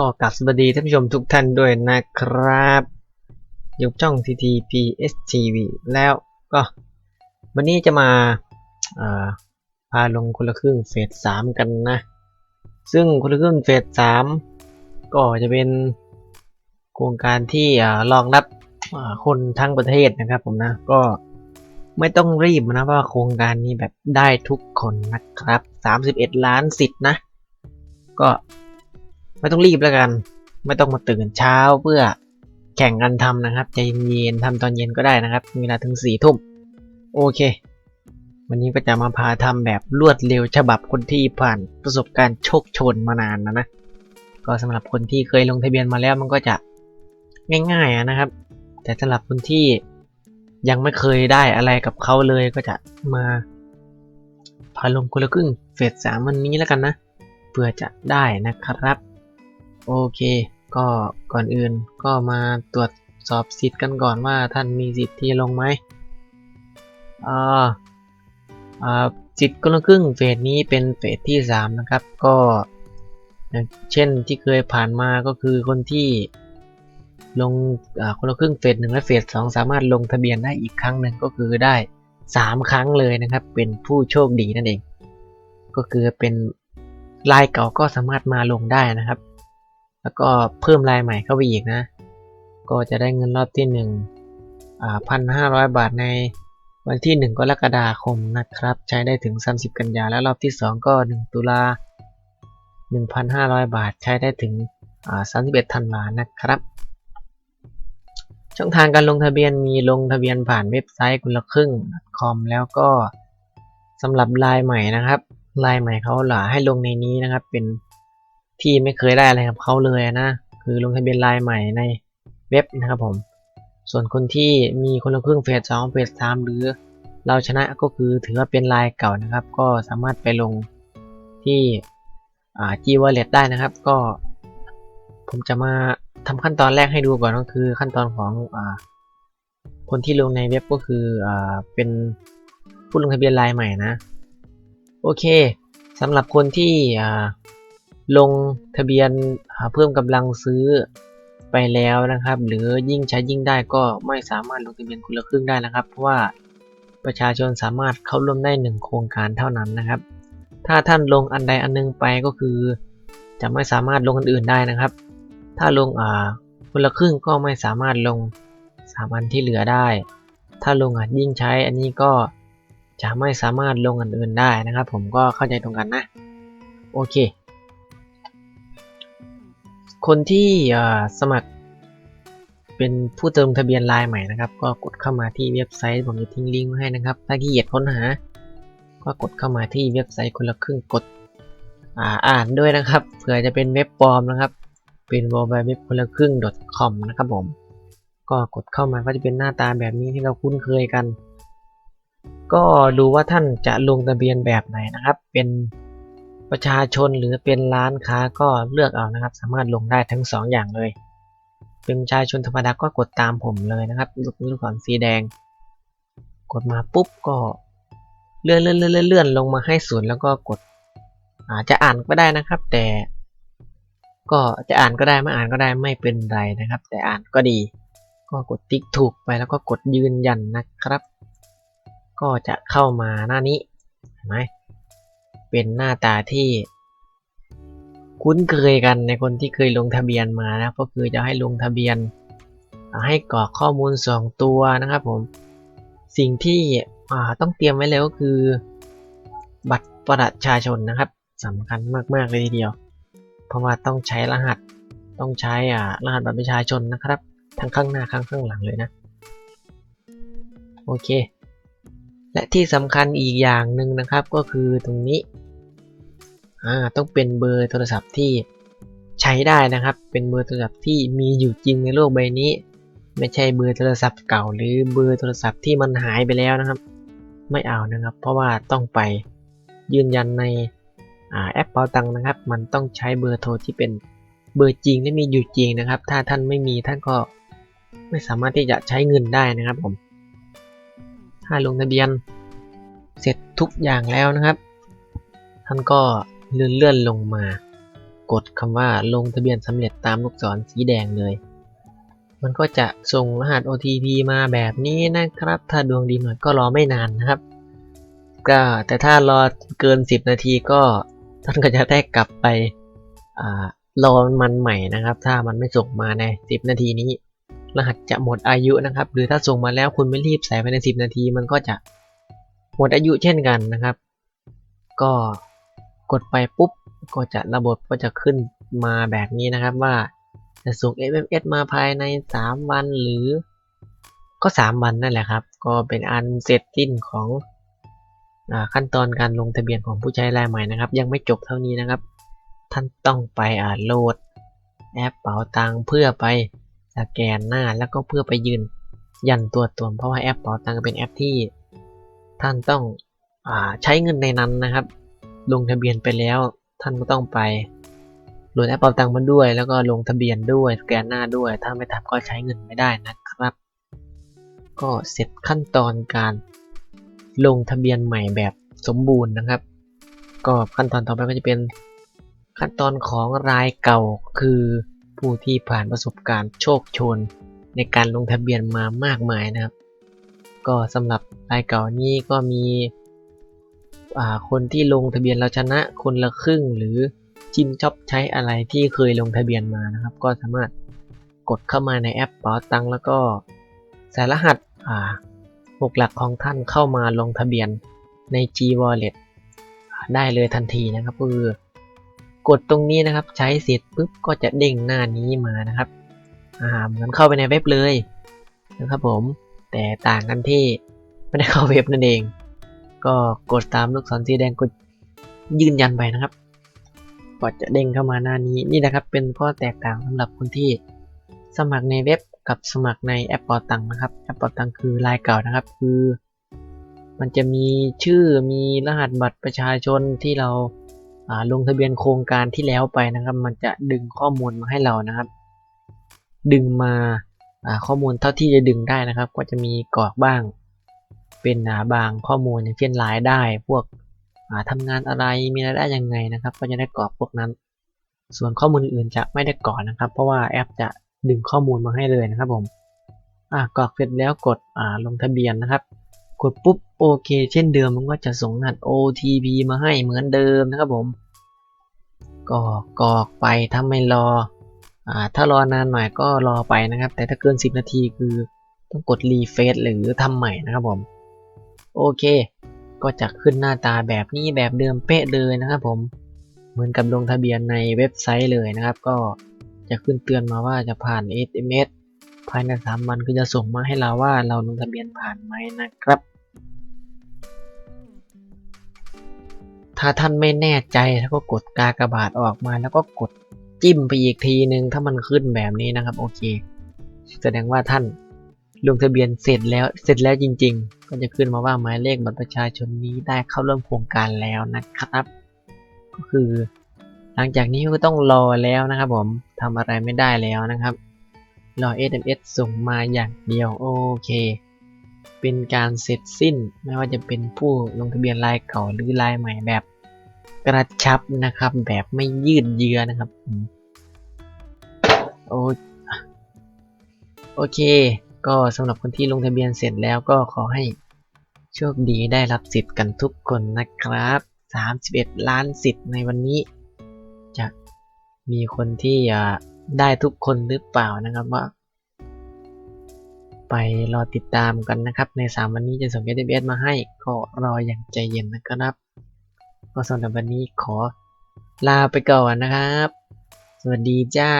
ก็กลับสวัสดีท่านผู้ชมทุกท่านด้วยนะครับยกช่อง TTPSTV แล้วก็วันนี้จะมาพาลงคนละครึ่งเฟสสามกันนะ ซึ่งคนละครึ่งเฟสสามก็จะเป็นโครงการที่รองรับคนทั้งประเทศนะครับผมนะ ก็ไม่ต้องรีบนะเพราะว่าโครงการนี้แบบได้ทุกคนนะครับ 31 ล้านสิทธิ์นะ ก็ ไม่ต้องรีบแล้วกัน ไม่ต้องมาตื่นเช้าเพื่อแข่งกันทำนะครับใจเย็นๆทำตอนเย็นก็ได้นะครับมีเวลาถึงสี่ทุ่มโอเค วันนี้ก็จะมาพาทำแบบรวดเร็วฉบับคนที่ผ่านประสบการณ์โชคชนมานานนะนะก็สำหรับคนที่เคยลงทะเบียนมาแล้วมันก็จะง่ายๆนะครับ แต่สำหรับคนที่ยังไม่เคยได้อะไรกับเขาเลยก็จะมาพาลงคนละครึ่งเฟสสามวันนี้แล้วกันนะเพื่อจะได้นะครับ โอเค ก็ก่อนอื่นก็มาตรวจสอบสิทธิ์กันก่อนว่าท่านมีสิทธิ์ที่ลงไหมอ่าอ่าสิทธิ์คนละครึ่งเฟสนี้เป็นเฟสที่ 3 นะครับ ก็เช่นที่เคยผ่านมาก็คือคนที่ลงอ่าคนละครึ่งเฟสหนึ่งและเฟสสองสามารถลงทะเบียนได้อีกครั้งหนึ่งก็คือได้ 3 ครั้งเลยนะครับ เป็นผู้โชคดีนั่นเอง ก็คือเป็นลายเก่าก็สามารถมาลงได้นะครับ แล้วก็เพิ่มลายใหม่เข้าไปอีกนะ ก็จะได้เงินรอบที่1อ่าพันห้าร้อยบาทในวันที่ 1 กรกฎาคมนะครับ ใช้ได้ถึง 30 กันยาแล้วรอบที่ 2 ก็ 1 ตุลา1,500 บาทใช้ได้ถึง31ธันวานะครับ ช่องทางการลงทะเบียนมีลงทะเบียนผ่านเว็บไซต์คุณละครึ่ง .com แล้วก็สำหรับลายใหม่นะครับลายใหม่เขาหล่าให้ลงในนี้นะครับเป็น ที่ไม่เคยได้อะไรกับเขาเลยนะ คือลงทะเบียนลายใหม่ในเว็บนะครับผม ส่วนคนที่มีคนละครึ่งเฟสสองเฟสสามหรือเราชนะก็คือถือว่าเป็นลายเก่านะครับ ก็สามารถไปลงที่อ่า G Wallet ได้นะครับ ก็ ผมจะมาทำขั้นตอนแรกให้ดูก่อนก็คือขั้นตอนของอ่าคนที่ลงในเว็บก็คืออ่าเป็นผู้ลงทะเบียนรายใหม่นะ โอเคสำหรับคนที่อ่า ลงทะเบียนอ่าเพิ่มกำลังซื้อไปแล้วนะครับ หรือยิ่งใช้ยิ่งได้ก็ไม่สามารถลงทะเบียนคนละครึ่งได้นะครับ เพราะว่าประชาชนสามารถเข้าร่วมได้หนึ่งโครงการเท่านั้นนะครับ ถ้าท่านลงอันใดอันหนึงไปก็คือ จะไม่สามารถลงอันอื่นได้นะครับ ถ้าลงอ่าคนละครึ่งก็ไม่สามารถลงสามอันที่เหลือได้ ถ้าลงอะยิ่งใช้อันนี้ก็จะไม่สามารถลงอันอื่นได้นะครับ ผมก็เข้าใจตรงกันนะ โอเค คนที่สมัคร เป็นผู้เติมทะเบียนรายใหม่นะครับ ก็กดเข้ามาที่เว็บไซต์ผมจะทิ้งลิงก์ไว้ให้นะครับ ถ้าขี้เกียจค้นหา ก็กดเข้ามาที่เว็บไซต์คนละครึ่งกดอ่าอ่านด้วยนะครับเผื่อจะเป็นเว็บปลอมนะครับ เป็น w w w คนละครึ่ง .com นะครับผม ก็กดเข้ามาก็จะเป็นหน้าตาแบบนี้ที่เราคุ้นเคยกัน ก็ดูว่าท่านจะลงทะเบียนแบบไหนนะครับ เป็น ประชาชนหรือเป็นร้านค้าก็เลือกเอานะครับ สามารถลงได้ทั้งสองอย่างเลย เป็นประชาชนธรรมดาก็กดตามผมเลยนะครับลูกลูกศรสีแดง กดมาปุ๊บก็เลื่อนเลื่อนเลื่อนเลื่อนลงมาให้ศูนย์แล้วก็กด อาจจะอ่านก็ได้นะครับ แต่ ก็จะอ่านก็ได้ไม่อ่านก็ได้ไม่เป็นไรนะครับ แต่อ่านก็ดี ก็กดติ๊กถูกไปแล้วก็กดยืนยันนะครับ ก็จะเข้ามาหน้านี้เห็นไหม เป็นหน้าตาที่คุ้นเคยกันในคนที่เคยลงทะเบียนมานะก็คือจะให้ลงทะเบียน ให้กรอกข้อมูลสองตัวนะครับผมสิ่งที่ต้องเตรียมไว้เลยก็คือ บัตรประชาชนนะครับสำคัญมากๆเลยทีเดียว เพราะว่าต้องใช้รหัสต้องใช้รหัสบัตรประชาชนนะครับ ทั้งข้างหน้าข้างข้างหลังเลยนะโอเค และที่สำคัญอีกอย่างหนึ่งนะครับก็คือตรงนี้ อ่าต้องเป็นเบอร์โทรศัพท์ที่ใช้ได้นะครับ เป็นเบอร์โทรศัพท์ที่มีอยู่จริงในโลกใบนี้ ไม่ใช่เบอร์โทรศัพท์เก่า หรือเบอร์โทรศัพท์ที่มันหายไปแล้วนะครับ ไม่เอานะครับ เพราะว่าต้องไปยืนยันในแอปเป๋าตังค์นะครับ มันต้องใช้เบอร์โทรที่เป็นเบอร์จริงและมีอยู่จริงนะครับ ถ้าท่านไม่มีท่านก็ไม่สามารถที่จะใช้เงินได้นะครับผม ถ้าลงทะเบียนเสร็จทุกอย่างแล้วนะครับ ท่านก็ เลื่อนเลื่อนลงมา กดคำว่าลงทะเบียนสำเร็จตามลูกศรสีแดงเลย มันก็จะส่งรหัส OTP มาแบบนี้นะครับ ถ้าดวงดีหน่อยก็รอไม่นานนะครับ ก็แต่ถ้ารอเกิน 10 นาทีก็ท่านก็จะได้กลับไปอารอมันใหม่นะครับ ถ้ามันไม่ส่งมาใน 10 นาทีนี้ รหัสจะหมดอายุนะครับ หรือถ้าส่งมาแล้วคุณไม่รีบใส่ภายใน 10 นาที มันก็จะหมดอายุเช่นกันนะครับ ก็ กดไปปุ๊บก็จะระบบก็จะขึ้นมาแบบนี้นะครับว่าจะส่ง SMS มาภายใน 3 วันหรือก็ 3 วันนั่นแหละครับ ก็เป็นอันเสร็จสิ้นของอขั้นตอนการลงทะเบียนของผู้ใช้รายใหม่นะครับ ยังไม่จบเท่านี้นะครับ ท่านต้องไปอ่าโหลดแอปเป๋าตังเพื่อไปสแกนหน้าแล้วก็เพื่อไปยืนยันตัวตนเพราะว่าแอปเป๋าตังเป็นแอปที่ ท่านต้องอใช้เงินในนั้นนะครับ ลงทะเบียนไปแล้ว ท่านก็ต้องไปโหลดแอปเป๋าตังมาด้วย แล้วก็ลงทะเบียนด้วยสแกนหน้าด้วย ถ้าไม่ทำก็ใช้เงินไม่ได้นะครับ ก็เสร็จขั้นตอนการลงทะเบียนใหม่แบบสมบูรณ์นะครับ ก็ขั้นตอนต่อไปก็จะเป็นขั้นตอนของรายเก่าคือผู้ที่ผ่านประสบการณ์โชคโชน ในการลงทะเบียนมามากมายนะครับ ก็สำหรับรายเก่านี้ก็มี คนที่ลงทะเบียนเราชนะคนละครึ่ง หรือจิมช็อปใช้อะไรที่เคยลงทะเบียนมานะครับ ก็สามารถกดเข้ามาในแอปเป๋าตังแล้วก็ใส่รหัสหกหลักของท่านเข้ามาลงทะเบียนใน G Wallet ได้เลยทันทีนะครับก็คือกดตรงนี้นะครับใช้เสร็จปุ๊บก็จะเด้งหน้านี้มานะครับอ่าเหมือนเข้าไปในเว็บเลยนะครับผมแต่ต่างกันที่ไม่ได้เข้าเว็บนั่นเอง ก็กดตามลูกศรสีแดงกดยืนยันไปนะครับก็จะเด้งเข้ามาหน้านี้นี่นะครับ เป็นข้อแตกต่างสำหรับคนที่สมัครในเว็บกับสมัครในแอปเปอตังนะครับแอปเปอตังคือรายเก่านะครับ คือ มันจะมีชื่อมีรหัสบัตรประชาชนที่เราลงทะเบียนโครงการที่แล้วไปนะครับ มันจะดึงข้อมูลมาให้เรานะครับ ดึงมาข้อมูลเท่าที่จะดึงได้นะครับ ก็จะมีกรอกบ้าง เป็นบางข้อมูลอย่างเช่นรายได้ พวกทำงานอะไรมีรายได้ยังไงนะครับ ก็จะได้กรอกพวกนั้น ส่วนข้อมูลอื่นจะไม่ได้กรอกนะครับ เพราะว่าแอปจะดึงข้อมูลมาให้เลยนะครับผมกรอกเสร็จแล้วกดลงทะเบียนนะครับ กดปุ๊บโอเค เช่นเดิมมันก็จะส่งรหัส OTP มาให้เหมือนเดิมนะครับผมก็กรอกไปถ้าไม่รออถ้ารอนานหน่อยก็รอไปนะครับ แต่ถ้าเกิน 10 นาทีคือต้องกดรีเฟซหรือทำใหม่นะครับผม โอเค ก็จะขึ้นหน้าตาแบบนี้แบบเดิมเป๊ะเลยนะครับผม เหมือนกับลงทะเบียนในเว็บไซต์เลยนะครับ ก็จะขึ้นเตือนมาว่าจะผ่าน SMS ภายใน3วันคือจะส่งมาให้เราว่าเราลงทะเบียนผ่านไหมนะครับ ถ้าท่านไม่แน่ใจแล้วก็กดกากบาทออกมาแล้วก็กดจิ้มไปอีกทีนึง ถ้ามันขึ้นแบบนี้นะครับ โอเค แสดงว่าท่าน ลงทะเบียนเสร็จแล้วเสร็จแล้วจริง ๆ ก็จะขึ้นมาว่าหมายเลขบัตรประชาชนนี้ได้เข้าร่วมโครงการแล้วนะครับ ก็คือ หลังจากนี้ก็ต้องรอแล้วนะครับ ผมทำอะไรไม่ได้แล้วนะครับรอ SMS ส่งมาอย่างเดียวโอเค เป็นการเสร็จสิ้นไม่ว่าจะเป็นผู้ลงทะเบียนรายเก่าหรือรายใหม่แบบกระชับนะครับ แบบไม่ยืดเยื้อนะครับโอโอเค ก็สำหรับคนที่ลงทะเบียนเสร็จแล้วก็ขอให้โชคดีได้รับสิทธิ์กันทุกคนนะครับ 31 ล้านสิทธิ์ในวันนี้ จะมีคนที่ได้ทุกคนหรือเปล่านะครับว่า ไปรอติดตามกันนะครับ ใน 3 วันนี้จะส่ง SMS มาให้ก็รออย่างใจเย็นนะครับ ก็สำหรับวันนี้ขอลาไปก่อนนะครับ สวัสดีจ้า